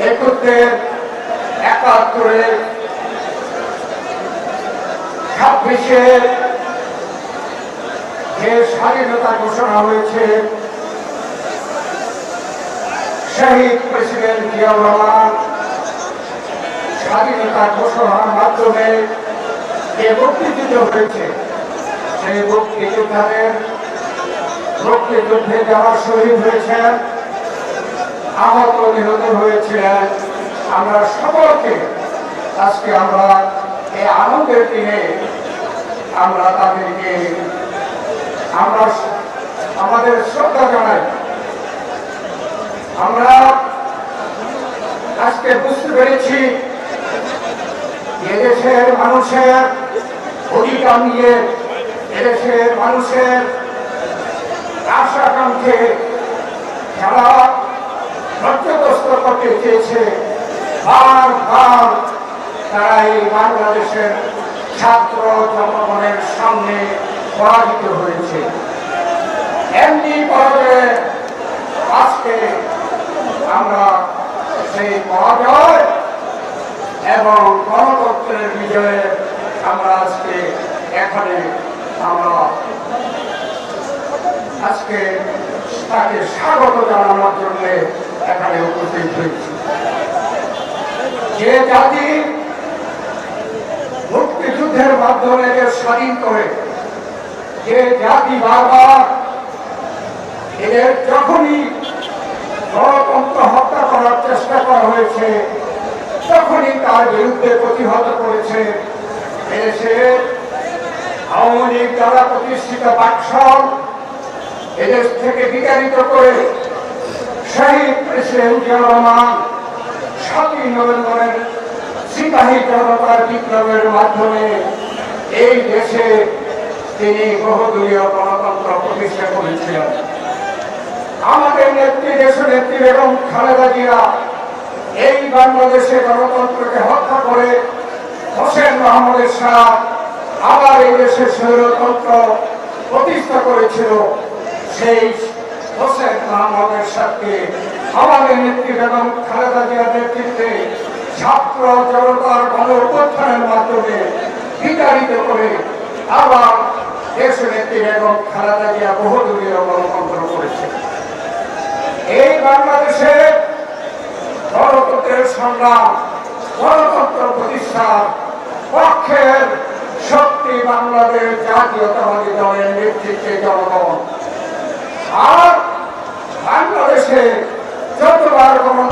একুশের একাত্তরের ছাব্বিশের যে স্বাধীনতা ঘোষণা হয়েছে, শহীদ প্রেসিডেন্ট জিয়াউর রহমান স্বাধীনতা ঘোষণার মাধ্যমে যে মুক্তিযুদ্ধ হয়েছে, সেই মুক্তিযোদ্ধাদের মুক্তিযুদ্ধে যারা শহীদ হয়েছেন আহত নিহত হয়েছিলেন। আমরা সকলকে আজকে আমরা এই আনন্দের দিনে আমরা তাদেরকে আমরা আমাদের শ্রদ্ধা জানাই। আমরা আজকে বুঝতে পেরেছি এদেশের মানুষের অধিকার নিয়ে, এদেশের মানুষের আশাকাঙ্ক্ষে যারা লক্ষ্যগ্রস্ত চেয়েছে বারবার তারা এই বাংলাদেশের ছাত্র জনগণের সামনে পরাজিত হয়েছে। এমনি পরাজয়ে আজকে আমরা সেই পরাজয় এবং গণতন্ত্রের বিজয়ে আমরা আজকে এখানে আমরা আজকে তাকে স্বাগত জানানোর জন্য যে জাতি মুক্তিযুদ্ধের মাধ্যমে যে স্বাধীন করে, যে জাতি বারবার এদের যখনই গণতন্ত্র হত্যা করার চেষ্টা করা হয়েছে, তখনই তার বিরুদ্ধে প্রতিহত করেছে এদেশে আওয়ামী লীগ দ্বারা প্রতিষ্ঠিত বাকশাল, এদেশ থেকে বিতাড়িত করে শহীদ প্রেসিডেন্ট জিয়াউর রহমান সাতই নভেম্বরের সিপাহী জনতার বিপ্লবের মাধ্যমে এই দেশে তিনি বহুদলীয় গণতন্ত্র প্রতিষ্ঠা করেছিলেন। আমাদের নেত্রী দেশ নেত্রী বেগম খালেদা জিয়া এই বাংলাদেশে গণতন্ত্রকে হত্যা করে হোসেন মোহাম্মদের শাহ আবার এই দেশে স্বৈরতন্ত্র প্রতিষ্ঠা করেছিল। সেই হোসেন মোহাম্মদের সাথে আমাদের নেত্রী বেগম খালেদা জিয়ার নেতৃত্বে ছাত্র জনতার গণ অভ্যুত্থানের মাধ্যমে বিতাড়িত করে আবার দেশ নেত্রী বেগম খালেদা জিয়া বহুদলীয় গণতন্ত্র করেছে। এই বাংলাদেশে গণতন্ত্রের সংগ্রাম, গণতন্ত্র প্রতিষ্ঠার পক্ষের শক্তি বাংলাদেশ জাতীয়তাবাদী দলের নেতৃত্বে জনগণ। আর যতবার গণতন্ত্র